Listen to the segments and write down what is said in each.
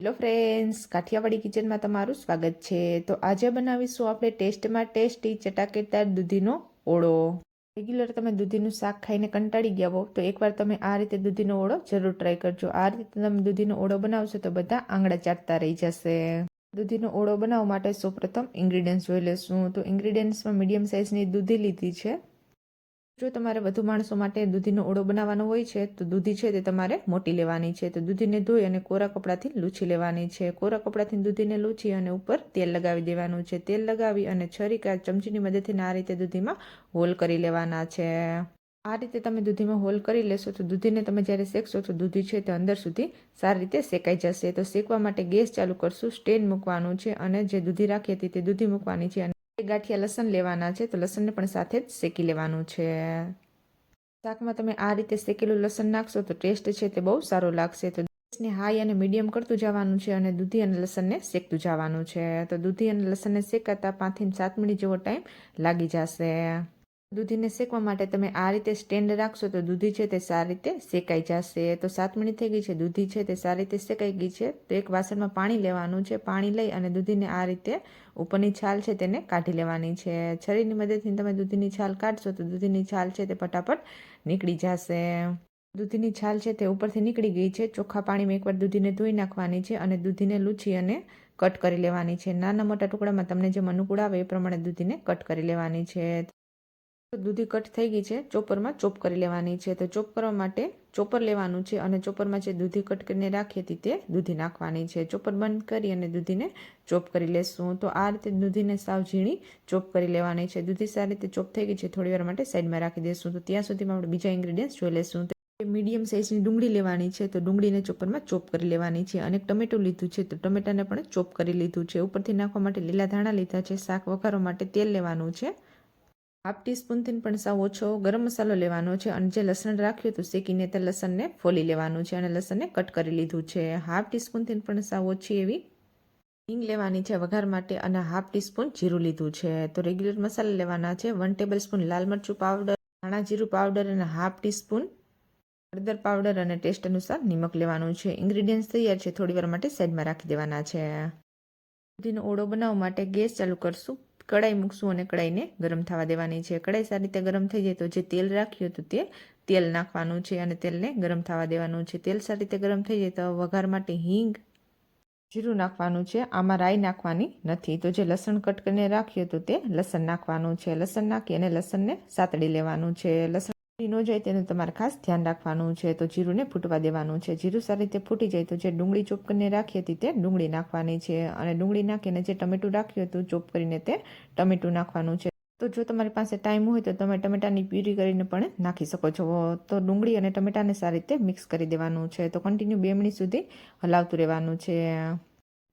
Hello friends, Kathiawadi કિચનમાં તમારું સ્વાગત છે. તો આજે બનાવીશું આપણે ટેસ્ટમાં ટેસ્ટી ચટાકેદાર દૂધીનો ઓળો. રેગ્યુલર તમે દૂધીનું શાક ખાઈને કંટાળી ગયા હો તો એકવાર તમે આ રીતે દૂધીનો ઓળો જરૂર ટ્રાય કરજો. આ રીતે તમે દૂધીનો ઓળો બનાવશો તો બધા આંગળા ચાટતા રહી જશે. દૂધીનો ઓળો બનાવવા માટે સૌપ્રથમ ઇન્ગ્રીડિયન્ટ્સ જોઈ લેશું. તો ઇન્ગ્રીડિયન્ટ્સમાં મીડિયમ સાઇઝની દૂધી લીધી છે. જો તમારે વધુ માણસો માટે દૂધીનો ઓળો બનાવવાનો હોય છે, તો દૂધી છે તે તમારે મોટી લેવાની છે. તો દૂધીને ધોઈ અને કોરા કપડાથી લૂછી લેવાની છે. કોરા કપડાથી દૂધીને લૂછી અને ઉપર તેલ લગાવી દેવાનું છે. તેલ લગાવી અને છરી કે ચમચીની મદદથી આ રીતે દૂધીમાં હોલ કરી લેવાના છે. આ રીતે તમે દૂધીમાં હોલ કરી લેશો તો દૂધીને તમે જ્યારે શેકશો તો દૂધી છે તે અંદર સુધી સારી રીતે શેકાઈ જશે. તો શેકવા માટે ગેસ ચાલુ કરશું, સ્ટેન મૂકવાનું છે અને જે દૂધી રાખી હતી તે દૂધી મૂકવાની છે ગાંઠિયા લસણ લેવાના છે, તો લસણને પણ સાથે જ શેકી લેવાનું છે. શાકમાં તમે આ રીતે શેકેલું લસણ નાખશો તો ટેસ્ટ છે તે બહુ સારો લાગશે. તો ગેસને હાઈ અને મીડિયમ કરતું જવાનું છે અને દૂધી અને લસણને શેકતું જવાનું છે. તો દૂધી અને લસણને શેકાતા પાંચથી સાત મિનિટ જેવો ટાઈમ લાગી જશે. દૂધીને શેકવા માટે તમે આ રીતે સ્ટેન્ડ રાખશો તો દૂધી છે તે સારી રીતે શેકાઈ જશે. તો સાત મિનિટ થઈ ગઈ છે. દૂધી છે તે સારી રીતે શેકાઈ ગઈ છે. તો એક વાસણમાં પાણી લેવાનું છે. પાણી લઈ અને દૂધીને આ રીતે ઉપરની છાલ છે તેને કાઢી લેવાની છે. છરીની મદદથી તમે દૂધીની છાલ કાઢશો તો દૂધીની છાલ છે તે ફટાફટ નીકળી જશે. દૂધીની છાલ છે તે ઉપરથી નીકળી ગઈ છે. ચોખ્ખા પાણીમાં એકવાર દૂધીને ધોઈ નાખવાની છે અને દૂધીને લૂછી અને કટ કરી લેવાની છે. નાના મોટા ટુકડામાં તમને જે અનુકૂળ આવે એ પ્રમાણે દૂધીને કટ કરી લેવાની છે. દૂધી કટ થઈ ગઈ છે. ચોપરમાં ચોપ કરી લેવાની છે. તો ચોપ કરવા માટે ચોપર લેવાનું છે અને ચોપરમાં જે દૂધી કટ કરીને રાખી હતી તે દૂધી નાખવાની છે. ચોપર બંધ કરી અને દૂધીને ચોપ કરી લેશું. તો આ રીતે દૂધીને સાવ ઝીણી ચોપ કરી લેવાની છે. દૂધી સારી રીતે ચોપ થઈ ગઈ છે. થોડી વાર માટે સાઈડમાં રાખી દઈશું તો ત્યાં સુધીમાં આપણે બીજા ઇન્ગ્રીડિયન્ટ્સ જોઈ લેશું. મીડિયમ સાઇઝની ડુંગળી લેવાની છે. તો ડુંગળીને ચોપરમાં ચોપ કરી લેવાની છે. અને ટમેટું લીધું છે. તો ટમેટાને પણ ચોપ કરી લીધું છે. ઉપરથી નાખવા માટે લીલા ધાણા લીધા છે. શાક વઘારવા માટે તેલ લેવાનું છે. હાફ ટીસ્પૂનથી પણ સાવ ઓછો ગરમ મસાલો લેવાનો છે અને જે લસણ રાખ્યું હતું શેકીને તે લસણને ફોલી લેવાનું છે અને લસણને કટ કરી લીધું છે. હાફ ટીસ્પૂનથી પણ સાવ ઓછી એવી હિંગ લેવાની છે વઘાર માટે અને હાફ ટીસ્પૂન જીરું લીધું છે. તો રેગ્યુલર મસાલા લેવાના છે વન ટેબલ સ્પૂન લાલ મરચું પાવડર, ધાણા જીરું પાવડર અને હાફ ટીસ્પૂન હળદર પાવડર અને ટેસ્ટ અનુસાર નિમક લેવાનું છે. ઇન્ગ્રીડિયન્ટ્સ તૈયાર છે થોડી વાર માટે સાઈડમાં રાખી દેવાના છે. દૂધીનો ઓળો બનાવવા માટે ગેસ ચાલુ કરશું. કડાઈ મૂકશું અને કડાઈને ગરમ થવા દેવાની છે. કડાઈ સારી રીતે ગરમ થઈ જાય તો જે તેલ રાખ્યું હતું તે તેલ નાખવાનું છે અને તેલને ગરમ થવા દેવાનું છે. તેલ સારી રીતે ગરમ થઈ જાય તો વઘાર માટે હિંગ, જીરું નાખવાનું છે. આમાં રાઈ નાખવાની નથી. તો જે લસણ કટ કરીને રાખ્યું હતું તે લસણ નાખવાનું છે. લસણ નાખી અને લસણને સાતડી લેવાનું છે. લસણ ન જાય તેનું તમારે ખાસ ધ્યાન રાખવાનું છે. તો જીરુંને ફૂટવા દેવાનું છે. જીરું સારી રીતે ફૂટી જાય તો જે ડુંગળી ચોપ કરીને રાખી હતી તે ડુંગળી નાખવાની છે. અને ડુંગળી નાખીને જે ટમેટું રાખ્યું હતું ચોપ કરીને તે ટમેટું નાખવાનું છે. તો જો તમારી પાસે ટાઈમ હોય તો તમે ટમેટાની પ્યુરી કરીને પણ નાખી શકો છો. તો ડુંગળી અને ટમેટાને સારી રીતે મિક્સ કરી દેવાનું છે. તો કન્ટિન્યુ બે મિનિટ સુધી હલાવતું રહેવાનું છે.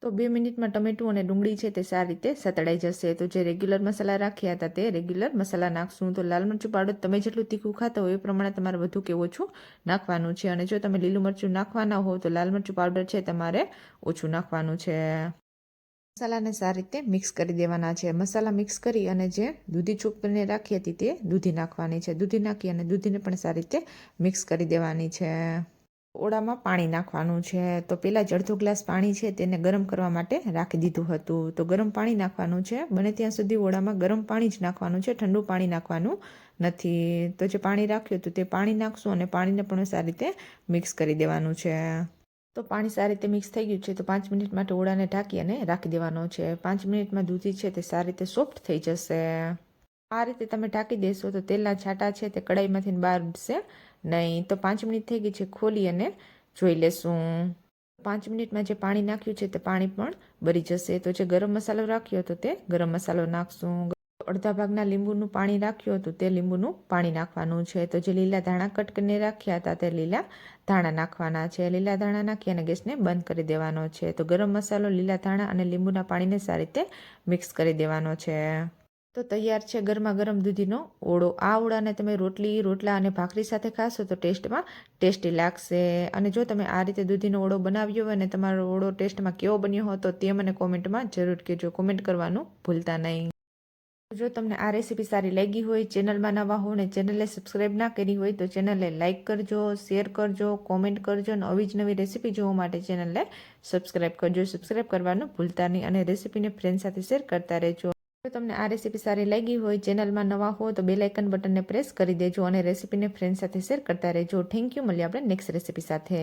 તો બે મિનિટમાં ટમેટું અને ડુંગળી છે તે સારી રીતે સતળાઈ જશે. તો જે રેગ્યુલર મસાલા રાખ્યા હતા તે રેગ્યુલર મસાલા નાખશું. તો લાલ મરચું પાડો તમે જેટલું તીખું ખાતા હોય એ પ્રમાણે તમારે વધુ કે ઓછું નાખવાનું છે. અને જો તમે લીલું મરચું નાખવાના હો તો લાલ મરચું પાવડર છે તમારે ઓછું નાખવાનું છે. મસાલાને સારી રીતે મિક્સ કરી દેવાના છે. મસાલા મિક્સ કરી અને જે દૂધી કરીને રાખી હતી તે દૂધી નાખવાની છે. દૂધી નાખી અને દૂધીને પણ સારી રીતે મિક્સ કરી દેવાની છે. ઓળામાં પાણી નાખવાનું છે. તો પહેલાં જ અડધો ગ્લાસ પાણી છે તેને ગરમ કરવા માટે રાખી દીધું હતું. તો ગરમ પાણી નાખવાનું છે. બને ત્યાં સુધી ઓળામાં ગરમ પાણી જ નાખવાનું છે. ઠંડુ પાણી નાખવાનું નથી. તો જે પાણી રાખ્યું હતું તે પાણી નાખશું અને પાણીને પણ સારી રીતે મિક્સ કરી દેવાનું છે. તો પાણી સારી રીતે મિક્સ થઈ ગયું છે તો પાંચ મિનિટ માટે ઓળાને ઢાંકી અને રાખી દેવાનો છે. પાંચ મિનિટમાં દૂધી છે તે સારી રીતે સોફ્ટ થઈ જશે. આ રીતે તમે ઢાંકી દેશો તો તેલના છાંટા છે તે કડાઈમાંથી બહાર ઉડશે. નહીં, તો પાંચ મિનિટ થઈ ગઈ છે, ખોલી અને જોઈ લેશું. પાંચ મિનિટમાં જે પાણી નાખ્યું છે, તે પાણી પણ બળી જશે. તો જે ગરમ મસાલો રાખ્યો હતો, તે ગરમ મસાલો નાખશું. અડધા ભાગના લીંબુનું પાણી રાખ્યું હતું, તે લીંબુનું પાણી નાખવાનું છે. તો જે લીલા ધાણા કટ કરીને રાખ્યા હતા, તે લીલા ધાણા નાખવાના છે. લીલા ધાણા નાખી અને ગેસને બંધ કરી દેવાનો છે. તો ગરમ મસાલો લીલા ધાણા અને લીંબુના પાણીને સારી રીતે મિક્સ કરી દેવાનો છે. તો તૈયાર છે ગરમા ગરમ દૂધીનો ઓળો. આ ઓળાને તમે રોટલી, રોટલા અને ભાખરી સાથે ખાશો તો ટેસ્ટમાં ટેસ્ટી લાગશે. અને જો તમે આ રીતે દૂધીનો ઓળો બનાવ્યો હોય અને તમારો ઓળો ટેસ્ટમાં કેવો બન્યો હોય તો તે મને કોમેન્ટમાં જરૂર કહેજો. કોમેન્ટ કરવાનું ભૂલતા નહીં. જો તમને આ રેસીપી સારી લાગી હોય, ચેનલમાં નવા હો ને ચેનલને સબસ્ક્રાઈબ ના કરી હોય તો ચેનલને લાઇક કરજો, શેર કરજો, કોમેન્ટ કરજો અને આવી જ નવી રેસીપી જોવા માટે ચેનલને સબસ્ક્રાઈબ કરજો. સબસ્ક્રાઈબ કરવાનું ભૂલતા નહીં અને રેસીપીને ફ્રેન્ડ સાથે શેર કરતા રહેજો. જો તમને આ રેસીપી સારી લાગી હોય ચેનલમાં નવા હો તો બે લાઇકન બટનને પ્રેસ કરી દેજો અને રેસીપીને ફ્રેન્ડ સાથે શેર કરતા રહેજો. થેન્ક યુ મળીએ આપણે નેક્સ્ટ રેસીપી સાથે.